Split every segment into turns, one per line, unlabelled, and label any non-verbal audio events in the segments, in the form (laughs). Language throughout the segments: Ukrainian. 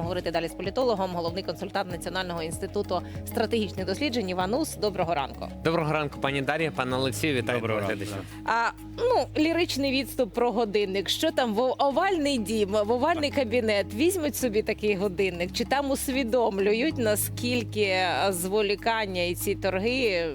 Будемо говорити далі з політологом, головний консультант Національного інституту стратегічних досліджень Іван Ус. Доброго ранку.
Доброго ранку, пані Дар'я, пане Олексію, вітаю
Доброго ранку,
глядачів.
А ну ліричний відступ про годинник. Що там в овальний дім, в овальний кабінет візьмуть собі такий годинник, чи там усвідомлюють наскільки е, зволікання і ці торги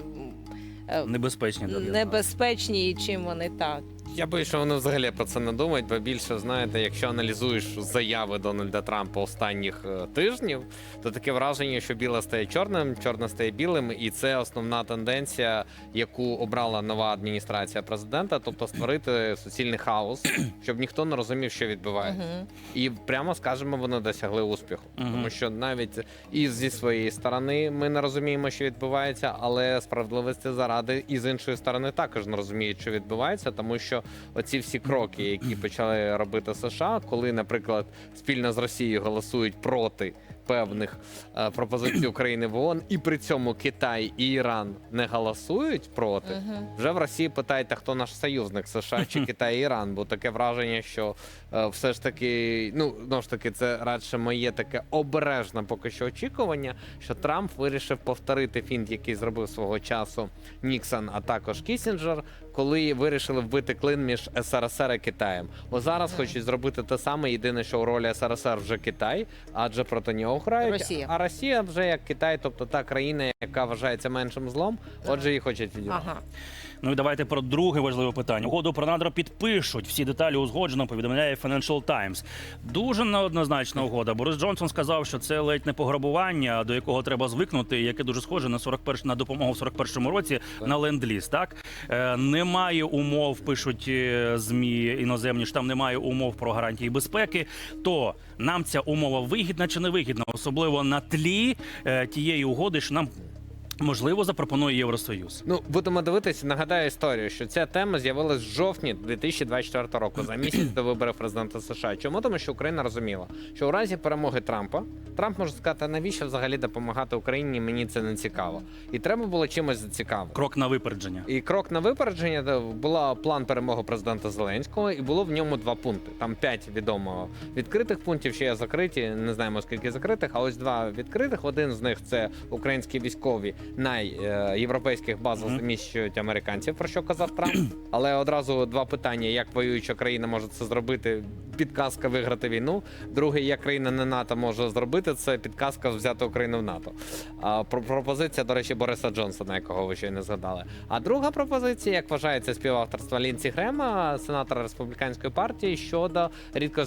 е,
Небезпечні для
небезпечні, і чим вони так.
Я боюсь, що вони взагалі про це не думають, бо більше знаєте, якщо аналізуєш заяви Дональда Трампа останніх е, тижнів, то таке враження, що біле стає чорним, чорне стає білим, і це основна тенденція, яку обрала нова адміністрація президента, тобто створити суцільний хаос, (clears throat) щоб ніхто не розумів, що відбувається.
Мгм.
І прямо скажемо, вони досягли успіху,
Мгм.
тому що навіть і зі своєї сторони ми не розуміємо, що відбувається, але справедливості заради і з іншої сторони також не розуміють, що відбувається, тому що оці всі кроки, які почали робити США, коли, наприклад, спільно з Росією голосують проти. Певних е, пропозицій України в ООН, і при цьому Китай і Іран не голосують проти. Вже в Росії питають, а хто наш союзник США чи (laughs) Китай і Іран? Бо таке враження, що е, все ж таки, ну знову ж таки, це радше моє таке обережне поки що очікування, що Трамп вирішив повторити фінт, який зробив свого часу Ніксон, а також Кісінджер, коли вирішили вбити клин між СРСР і Китаєм. Бо зараз хочуть зробити те саме. Єдине, що у ролі СРСР вже Китай, адже проти нього грають.
Росія.
А Росія вже як Китай, тобто та країна, яка вважається меншим злом, отже, її хочуть відібрати.
Ага.
Ну і давайте про друге важливе питання. Угоду про надра підпишуть. Всі деталі узгоджено, повідомляє Financial Times. Дуже неоднозначна угода. Борис Джонсон сказав, що це ледь не пограбування, до якого треба звикнути, яке дуже схоже на 41 на допомогу в 41-му році на ленд-ліз. Так е, немає умов, пишуть е, змі іноземні. ж Там немає умов про гарантії безпеки. То нам ця умова вигідна чи не вигідна, особливо на тлі е, тієї угоди, що нам можливо запропонує Євросоюз.
Ну, будемо дивитися. Нагадаю історію, що ця тема з'явилась в жовтні 2024 року, за місяць до виборів президента США. Чому? Тому що Україна розуміла, що у разі перемоги Трампа Трамп може сказати, навіщо взагалі допомагати Україні? Мені це не цікаво. І треба було чимось зацікавити.
Крок на випередження.
І крок на випередження була план перемоги президента Зеленського, і було в ньому два пункти. Там п'ять відомо відкритих пунктів, ще є закриті. Не знаємо скільки закритих, а ось два відкритих. Один з них це українські військові на
баз
заміщують американців, про що казав Трамп. (clears throat) Але одразу два питання: як воююча країна може це зробити? Підказка виграти війну. Друге, як країна не НАТО може зробити це. Підказка взяти Україну в НАТО. А про пропозиція, до речі, Бориса Джонсона, якого ви ще не згадали. А друга пропозиція, як вважається співавторства Лінці Грема, сенатора республіканської партії, щодо рідко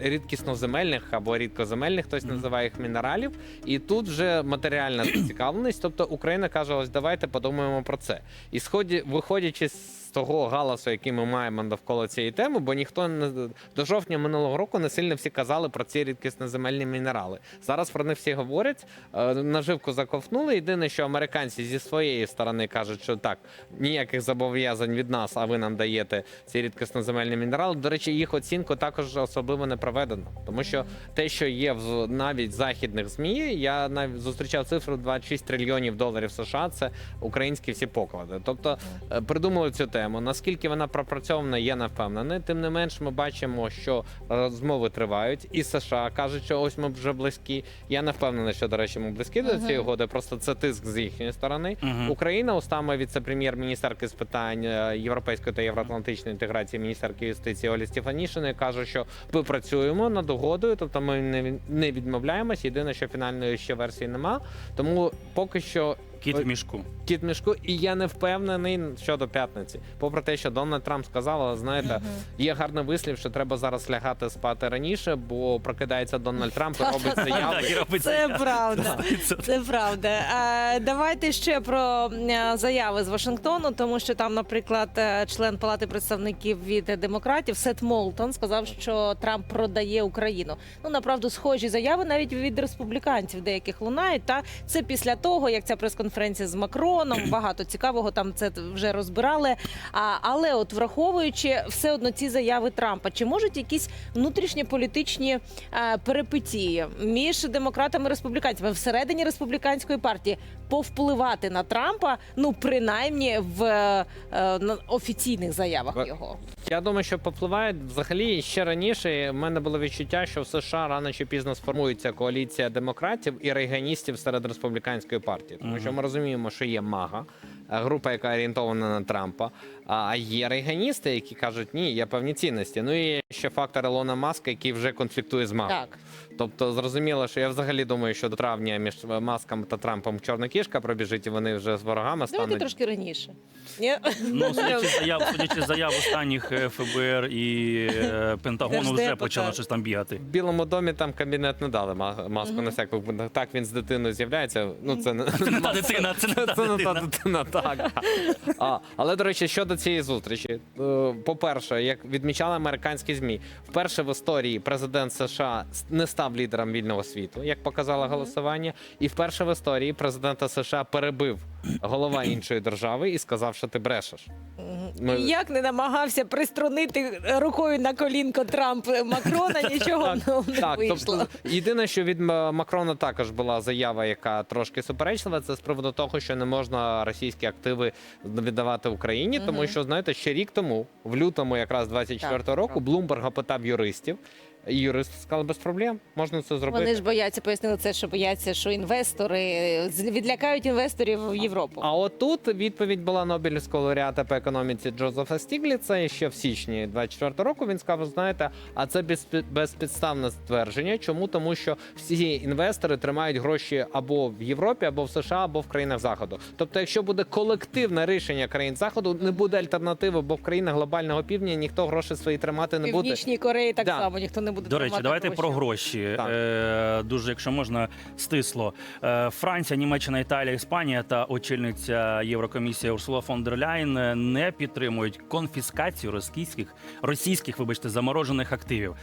рідкісноземельних або рідкоземельних, хтось називає їх мінералів. І тут вже матеріальна (clears throat) зацікавленість. Тобто Україна каже: ось давайте подумаємо про це. І сході, виходячи з того галасу, який ми маємо довкола цієї теми, бо ніхто не до жовтня минулого року не сильно всі казали про ці рідкісноземельні мінерали. Зараз про них всі говорять. е, Наживку заковтнули. Єдине, що американці зі своєї сторони кажуть, що так, ніяких зобов'язань від нас, а ви нам даєте ці рідкісноземельні мінерали. До речі, їх оцінку також особливо не проведено, тому що те, що є в навіть західних змі, я навіть зустрічав цифру 26 трильйонів доларів США. Це українські всі поклади. Тобто е, придумали цю тему. Наскільки вона пропрацьована, я не впевнений. Тим не менш, ми бачимо, що розмови тривають, і США кажуть, що ось ми вже близькі. Я не впевнений, що до речі, ми близькі до цієї угоди. Просто це тиск з їхньої сторони. Україна устами віце-прем'єр-міністерки з питань е, європейської та євроатлантичної інтеграції міністерки юстиції Олі Стефанішиної каже, що ми працюємо над угодою, тобто ми не відмовляємось. Єдине, що фінальної ще версії нема. Тому поки що
Кіт в мішку.
кіт в мішку, і я не впевнений щодо п'ятниці. Попри те, що Дональд Трамп сказав, але знаєте, є гарний вислів, що треба зараз лягати спати раніше, бо прокидається Дональд Трамп і робить (laughs) заяви. (laughs)
Це правда.
Це-
Це правда. Е, давайте ще про е, заяви з Вашингтону, тому що там, наприклад, е, член Палати представників від демократів Сет Молтон сказав, що Трамп продає Україну. Ну направду схожі заяви навіть від республіканців деяких лунають. Та це після того, як ця прес-конференція конференція з Макроном. (clears throat) Багато цікавого там це вже розбирали. А, але от враховуючи все одно ці заяви Трампа, чи можуть якісь внутрішньополітичні е, перипетії між демократами і республіканцями всередині республіканської партії повпливати на Трампа? Ну принаймні в е, на офіційних заявах його.
Я думаю, що попливає взагалі ще раніше. В мене було відчуття, що в США рано чи пізно сформується коаліція демократів і рейганістів серед республіканської партії, тому що ми розуміємо, що є мага, е, група, яка орієнтована на Трампа. А є рейганісти, які кажуть, ні, є певні цінності. Ну і ще фактор Елона Маска, який вже конфліктує з магом.
Так.
Тобто зрозуміло, що я взагалі думаю, що до травня між Маском та Трампом чорна кішка пробіжить, і вони вже з ворогами
Давайте
стануть.
трошки раніше. Ні?
Ну, судячи заяв, судячи заяв останніх е, ФБР і е, Пентагону, вже почало
так.
щось там бігати.
В Білому домі там кабінет не дали ма- маску на всяк випадок. Так він з дитиною з'являється. Ну це не
Це не та дитина, це не та
це не та
дитина.
дитина, так. А, але до речі, щодо цієї зустрічі, е, по-перше, як відмічали американські змі, вперше в історії президент США с- не став лідером вільного світу, як показало голосування, і вперше в історії президента США перебив голова (clears throat) іншої держави і сказав, що ти брешеш. Ми-
Як не намагався приструнити рукою на колінко Трамп Макрона, (laughs) нічого ну, не
Так,
вийшло.
тобто єдине, що від Макрона також була заява, яка трошки суперечлива, це з приводу того, що не можна російські активи віддавати Україні, тому що знаєте, ще рік тому, в лютому, якраз 24-го року, Блумберга питав юристів. І юристи сказали, без проблем, можна це зробити.
Вони ж бояться, пояснили це, що бояться, що інвестори відлякають інвесторів в Європу.
А отут відповідь була Нобелівського лауреата по економіці Джозефа Стігліца ще в січні 24 року. Він сказав: знаєте, а це безпі- безпідставне ствердження. Чому? Тому що всі інвестори тримають гроші або в Європі, або в США, або в країнах Заходу. Тобто, якщо буде колективне рішення країн Заходу, не буде альтернативи, бо в країнах глобального півдня ніхто гроші свої тримати не буде.
Північній Кореї так
Да.
само ніхто не буде
До речі, давайте
гроші.
про гроші.
Так.
Е, дуже, якщо можна, стисло. Е, Франція, Німеччина, Італія, Іспанія та очільниця Єврокомісії Урсула фон дер Ляйн е, не підтримують конфіскацію російських російських, вибачте, заморожених активів.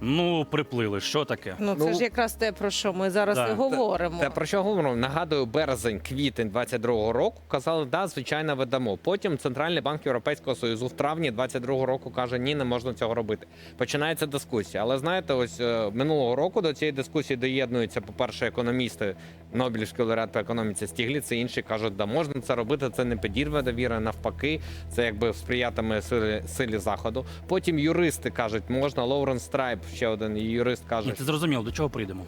Ну, приплили. Що таке?
Ну це
Ну,
ж якраз те, про що ми зараз
Да.
і говоримо.
Та про що говоримо? Нагадую, березень, квітень 22-го року казали, да, звичайно, видамо. Потім Центральний банк Європейського союзу в травні 22-го року каже, ні, не можна цього робити. Починається дискусія. Але знаєте, ось е, минулого року до цієї дискусії доєднуються, по-перше, економісти, Нобелівський лауреат по економіці Стігліц і інші кажуть, да можна це робити, це не підірве довіра, навпаки, це якби сприятиме силі, силі заходу. Потім юристи кажуть, можна. Лоуренс Страйб, ще один юрист каже,
Ні, ти зрозуміло, до чого прийдемо.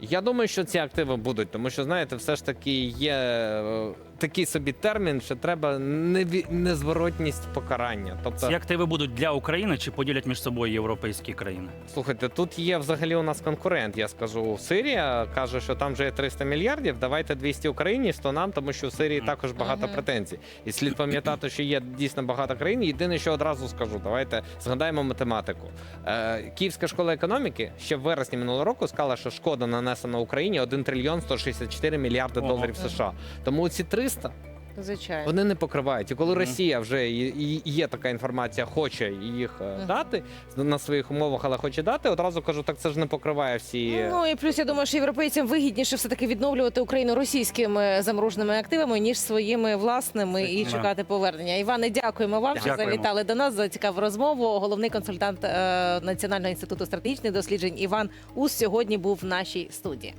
я думаю, що ці активи будуть, тому що знаєте, все ж таки є е, такий собі термін, що треба неві- незворотність покарання. Тобто,
Ці активи будуть для України чи поділять між собою європейські країни?
слухайте, тут є взагалі у нас конкурент. Я скажу, Сирія каже, що там вже є 300 мільярдів. Давайте 200 Україні, 100 нам, тому що в Сирії
Мгм.
також багато
Мгм.
претензій. І слід пам'ятати, що є дійсно багато країн. Єдине, що одразу скажу, давайте згадаємо математику. Е, Київська школа економіки ще в вересні минулого року сказала, що шкода нанесена Україні 1 трильйон 164 мільярди
Ого.
доларів США. Тому ці 300
Звичайно.
вони не покривають. І коли
Мгм.
Росія вже і- і є така інформація, хоче їх е,
Мгм.
дати на своїх умовах, але хоче дати, одразу кажу, так це ж не покриває всі.
Ну і плюс я думаю, що європейцям вигідніше все таки відновлювати Україну російськими замороженими активами ніж своїми власними і
Да.
чекати повернення. Іване, дякуємо вам, що
Дякуємо.
завітали до нас за цікаву розмову. Головний консультант е, Національного інституту стратегічних досліджень Іван Ус сьогодні був в нашій студії.